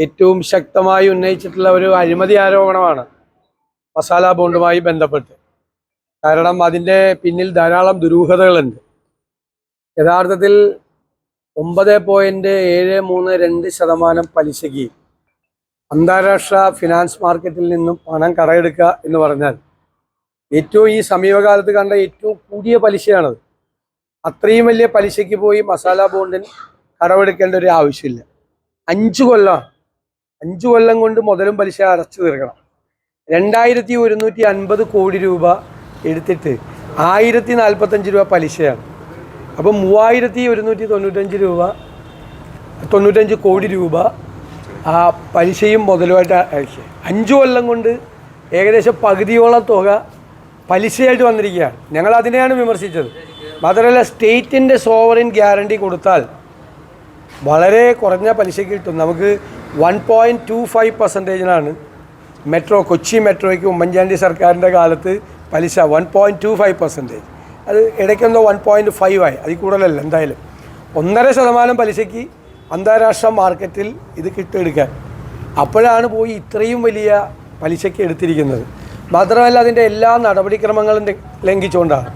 ഏറ്റവും ശക്തമായി ഉന്നയിച്ചിട്ടുള്ള ഒരു അഴിമതി ആരോപണമാണ് മസാല ബോണ്ടുമായി ബന്ധപ്പെട്ട്. കാരണം അതിന്റെ പിന്നിൽ ധാരാളം ദുരൂഹതകളുണ്ട്. യഥാർത്ഥത്തിൽ ഒമ്പത് പോയിന്റ് ഏഴ് മൂന്ന് രണ്ട് ശതമാനം പലിശയ്ക്ക് അന്താരാഷ്ട്ര ഫിനാൻസ് മാർക്കറ്റിൽ നിന്നും പണം കടയെടുക്കുക എന്ന് പറഞ്ഞാൽ ഏറ്റവും ഈ സമീപകാലത്ത് കണ്ട ഏറ്റവും കൂടിയ പലിശയാണത്. അത്രയും വലിയ പലിശയ്ക്ക് പോയി മസാല ബോണ്ടിന് കടമെടുക്കേണ്ട ഒരു ആവശ്യമില്ല. അഞ്ചു കൊല്ലം അഞ്ചു കൊല്ലം കൊണ്ട് മുതലും പലിശ അടച്ചു തീർക്കണം. രണ്ടായിരത്തി ഒരുന്നൂറ്റി അൻപത് കോടി രൂപ എടുത്തിട്ട് ആയിരത്തി നാൽപ്പത്തഞ്ച് രൂപ പലിശയാണ്. അപ്പം മൂവായിരത്തി ഒരുന്നൂറ്റി തൊണ്ണൂറ്റഞ്ച് രൂപ തൊണ്ണൂറ്റഞ്ച് കോടി രൂപ ആ പലിശയും മുതലുമായിട്ട് അയച്ചു. അഞ്ചു കൊല്ലം കൊണ്ട് ഏകദേശം പകുതിയോളം തുക പലിശയായിട്ട് വന്നിരിക്കുകയാണ്. ഞങ്ങൾ അതിനെയാണ് വിമർശിച്ചത്. മാത്രമല്ല സ്റ്റേറ്റിന്റെ സോവറിൻ ഗ്യാരണ്ടി കൊടുത്താൽ വളരെ കുറഞ്ഞ പലിശ കിട്ടും. നമുക്ക് വൺ പോയിന്റ് ടു ഫൈവ് പെർസെന്റേജിനാണ് മെട്രോ കൊച്ചി മെട്രോയ്ക്ക് ഉമ്മൻചാണ്ടി സർക്കാരിന്റെ കാലത്ത് പലിശ one point two five percentage അത് ഇടയ്ക്കെന്തോ വൺ പോയിന്റ് ഫൈവ് ആയി. അതിൽ കൂടുതലല്ല എന്തായാലും. ഒന്നര ശതമാനം പലിശയ്ക്ക് അന്താരാഷ്ട്ര മാർക്കറ്റിൽ ഇത് കിട്ടിയെടുക്കാൻ. അപ്പോഴാണ് പോയി ഇത്രയും വലിയ പലിശയ്ക്ക് എടുത്തിരിക്കുന്നത്. മാത്രമല്ല അതിന്റെ എല്ലാ നടപടിക്രമങ്ങളും ലംഘിച്ചുകൊണ്ടാണ്.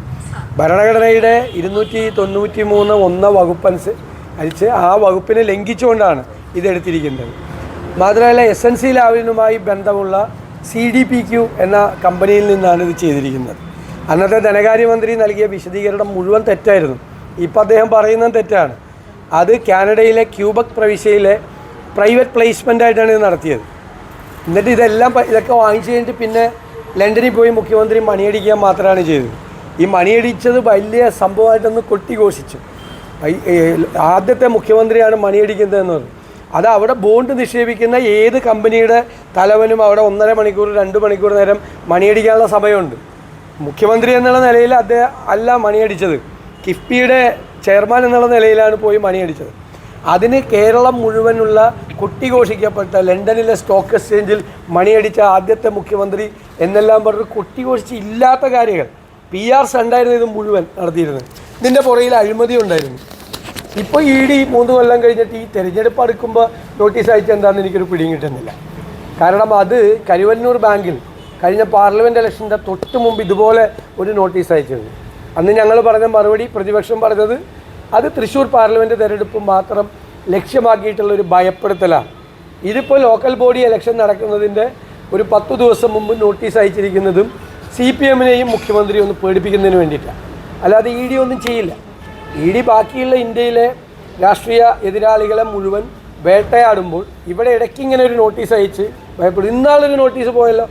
ഭരണഘടനയുടെ ഇരുന്നൂറ്റി തൊണ്ണൂറ്റി മൂന്ന് ഒന്ന് വകുപ്പ് അനുസരിച്ച് ആ വകുപ്പിനെ ലംഘിച്ചുകൊണ്ടാണ് ഇതെടുത്തിരിക്കുന്നത് മാത്രമല്ല എസ് എൻ സി ലാവലിനുമായി ബന്ധമുള്ള സി ഡി പി ക്യു എന്ന കമ്പനിയിൽ നിന്നാണ് ഇത് ചെയ്തിരിക്കുന്നത്. അന്നത്തെ ധനകാര്യമന്ത്രി നൽകിയ വിശദീകരണം മുഴുവൻ തെറ്റായിരുന്നു. ഇപ്പം അദ്ദേഹം പറയുന്നത് തെറ്റാണ്. അത് കാനഡയിലെ ക്യൂബക് പ്രവിശ്യയിലെ പ്രൈവറ്റ് പ്ലേസ്മെന്റ് ആയിട്ടാണ് ഇത് നടത്തിയത്. എന്നിട്ട് ഇതെല്ലാം ഇതൊക്കെ വാങ്ങിച്ചു കഴിഞ്ഞിട്ട് പിന്നെ ലണ്ടനിൽ പോയി മുഖ്യമന്ത്രി മണിയടിക്കുക മാത്രമാണ് ചെയ്തത്. ഈ മണിയടിച്ചത് വലിയ സംഭവമായിട്ടൊന്ന് കൊട്ടിഘോഷിച്ചു. ആദ്യത്തെ മുഖ്യമന്ത്രിയാണ് മണിയടിക്കുന്നതെന്ന് പറഞ്ഞു. അത് അവിടെ ബോണ്ട് നിക്ഷേപിക്കുന്ന ഏത് കമ്പനിയുടെ തലവനും അവിടെ ഒന്നര മണിക്കൂർ രണ്ട് മണിക്കൂർ നേരം മണിയടിക്കാനുള്ള സമയമുണ്ട്. മുഖ്യമന്ത്രി എന്നുള്ള നിലയിൽ അദ്ദേഹം അല്ല മണിയടിച്ചത്. കിഫ്ബിയുടെ ചെയർമാൻ എന്നുള്ള നിലയിലാണ് പോയി മണിയടിച്ചത്. അതിന് കേരളം മുഴുവനുള്ള കൊട്ടിഘോഷിക്കപ്പെട്ട ലണ്ടനിലെ സ്റ്റോക്ക് എക്സ്ചേഞ്ചിൽ മണിയടിച്ച ആദ്യത്തെ മുഖ്യമന്ത്രി എന്നെല്ലാം പറഞ്ഞ് കൊട്ടിഘോഷിച്ച് ഇല്ലാത്ത കാര്യങ്ങൾ. പി ആർ സണ്ടായിരുന്നു ഇത് മുഴുവൻ നടത്തിയിരുന്നത്. ഇതിന്റെ പുറയിൽ അഴിമതി ഉണ്ടായിരുന്നു. ഇപ്പോൾ ഇ ഡി മൂന്ന് കൊല്ലം കഴിഞ്ഞിട്ട് ഈ തെരഞ്ഞെടുപ്പ് അടുക്കുമ്പോൾ നോട്ടീസ് അയച്ച എന്താണെന്ന് എനിക്കൊരു പിടിയും കിട്ടുന്നില്ല. കാരണം അത് കരുവന്നൂർ ബാങ്കിൽ കഴിഞ്ഞ പാർലമെന്റ് ഇലക്ഷന്റെ തൊട്ട് മുമ്പ് ഇതുപോലെ ഒരു നോട്ടീസ് അയച്ചിരുന്നു. അന്ന് ഞങ്ങൾ പറഞ്ഞ മറുപടി പ്രതിപക്ഷം പറഞ്ഞത് അത് തൃശ്ശൂർ പാർലമെന്റ് തെരഞ്ഞെടുപ്പ് മാത്രം ലക്ഷ്യമാക്കിയിട്ടുള്ള ഒരു ഭയപ്പെടുത്തലാണ്. ഇതിപ്പോൾ ലോക്കൽ ബോഡി ഇലക്ഷൻ നടക്കുന്നതിന്റെ ഒരു പത്ത് ദിവസം മുമ്പ് നോട്ടീസ് അയച്ചിരിക്കുന്നതും സി പി എമ്മിനെയും മുഖ്യമന്ത്രിയും ഒന്ന് പേടിപ്പിക്കുന്നതിന് വേണ്ടിയിട്ടാണ് അല്ലാതെ ഇ ഡി ഒന്നും ചെയ്യില്ല. ഇ ഡി ബാക്കിയുള്ള ഇന്ത്യയിലെ രാഷ്ട്രീയ എതിരാളികളെ മുഴുവൻ വേട്ടയാടുമ്പോൾ ഇവിടെ ഇടയ്ക്ക് ഇങ്ങനെ ഒരു നോട്ടീസ് അയച്ച് ഭയപ്പെടും. ഇന്നാളൊരു നോട്ടീസ് പോയല്ലോ.